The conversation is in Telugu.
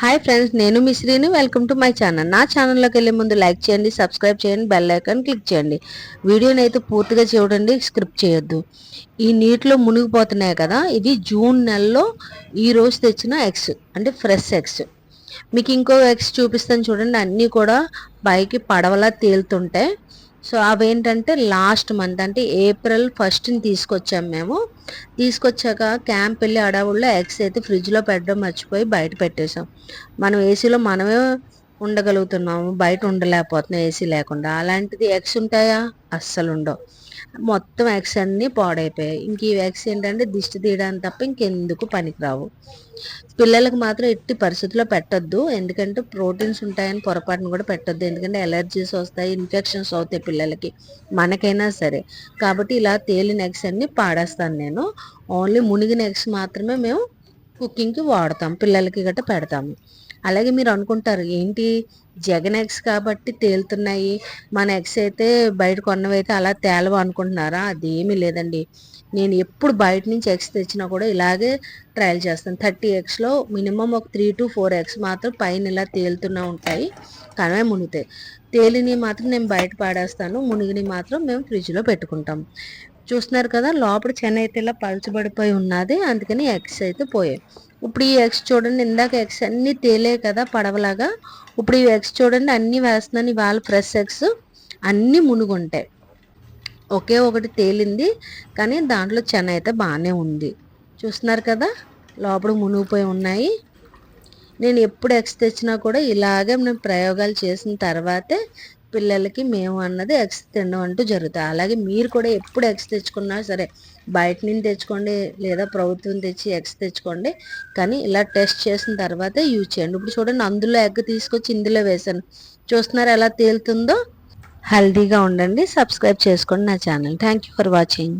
హాయ్ ఫ్రెండ్స్ నేను మిశ్రీని వెల్కమ్ టు మై ఛానల్ నా ఛానల్లోకి వెళ్ళే ముందు లైక్ చేయండి సబ్స్క్రైబ్ చేయండి బెల్ ఐకాన్ క్లిక్ చేయండి. వీడియోని అయితే పూర్తిగా చూడండి స్క్రిప్ట్ చేయొద్దు. ఈ నీటిలో మునిగిపోతున్నాయి కదా ఇది జూన్ నెలలో ఈ రోజు తెచ్చిన ఎగ్స్ అంటే ఫ్రెష్ ఎగ్స్ మీకు ఇంకో ఎగ్స్ చూపిస్తాను చూడండి అన్నీ కూడా పైకి పడవలా తేలుతుంటాయి. సో అవేంటంటే లాస్ట్ మంత్ అంటే ఏప్రిల్ ఫస్ట్ని తీసుకొచ్చాము మేము. తీసుకొచ్చాక క్యాంప్ వెళ్ళి అడవుల్లో ఎగ్స్ అయితే ఫ్రిడ్జ్లో పెట్టడం మర్చిపోయి బయట పెట్టేసాం మనం ఏసీలో మనమే ఉండగలుగుతున్నాము బయట ఉండలేకపోతున్నాం ఏసీ లేకుండా. అలాంటిది ఎగ్స్ ఉంటాయా? అస్సలు ఉండవు. మొత్తం ఎగ్స్ అన్నీ పాడైపోయాయి. ఇంక ఈ ఎగ్స్ ఏంటంటే దిష్టి తీయడానికి తప్ప ఇంకెందుకు పనికిరావు. పిల్లలకు మాత్రం ఎట్టి పరిస్థితుల్లో పెట్టద్దు. ఎందుకంటే ప్రోటీన్స్ ఉంటాయని పొరపాటును కూడా పెట్టద్దు. ఎందుకంటే ఎలర్జీస్ వస్తాయి ఇన్ఫెక్షన్స్ అవుతాయి పిల్లలకి మనకైనా సరే. కాబట్టి ఇలా తేలిన ఎగ్స్ అన్ని పాడేస్తాను నేను. ఓన్లీ మునిగిన ఎగ్స్ మాత్రమే మేము కుకింగ్కి వాడతాం. పిల్లలకి గట్ట పెడతాము. అలాగే మీరు అనుకుంటారు ఏంటి జగన్ ఎగ్స్ కాబట్టి తేలుతున్నాయి మన ఎగ్స్ అయితే బయట కొన్నవైతే అలా తేలవు అనుకుంటున్నారా? అదేమీ లేదండి. నేను ఎప్పుడు బయట నుంచి ఎగ్స్ తెచ్చినా కూడా ఇలాగే ట్రయల్ చేస్తాను. థర్టీ ఎగ్స్లో మినిమం ఒక త్రీ టు ఫోర్ ఎగ్స్ మాత్రం పైన ఇలా తేలుతూనే ఉంటాయి కానీ మునుగుతాయి. తేలిని మాత్రం నేను బయట పాడేస్తాను మునిగిని మాత్రం మేము ఫ్రిడ్జ్లో పెట్టుకుంటాం. చూస్తున్నారు కదా లోపల చెన్న అయితే ఇలా పలుచబడిపోయి ఉన్నది అందుకని ఎగ్స్ అయితే పోయాయి. ఇప్పుడు ఈ ఎగ్స్ చూడండి ఇందాక ఎగ్స్ అన్నీ తేలే కదా పడవలాగా. ఇప్పుడు ఈ ఎగ్స్ చూడండి అన్నీ వేస్తున్నాను ఇవాళ ఫ్రెష్ ఎగ్స్ అన్నీ మునుగుంటాయి. ఒకే ఒకటి తేలింది కానీ దాంట్లో చెన్న అయితే బాగానే ఉంది. చూస్తున్నారు కదా లోపల మునిగిపోయి ఉన్నాయి. నేను ఎప్పుడు ఎగ్స్ తెచ్చినా కూడా ఇలాగే నేను ప్రయోగాలు చేసిన తర్వాతే పిల్లలకి మేము అన్నది ఎగ్స్ తినడం అంటూ జరుగుతుంది అలాగే మీరు కూడా ఎప్పుడు ఎగ్స్ తెచ్చుకున్నా సరే బయట నుంచి తెచ్చుకోండి లేదా ప్రభుత్వం తెచ్చి ఎగ్స్ తెచ్చుకోండి. కానీ ఇలా టెస్ట్ చేసిన తర్వాతే యూజ్ చేయండి. ఇప్పుడు చూడండి అందులో ఎగ్ తీసుకొచ్చి ఇందులో వేసాను చూస్తున్నారు ఎలా తేలుతుందో? హెల్దీగా ఉండండి. సబ్స్క్రైబ్ చేసుకోండి నా channel. Thank you for watching.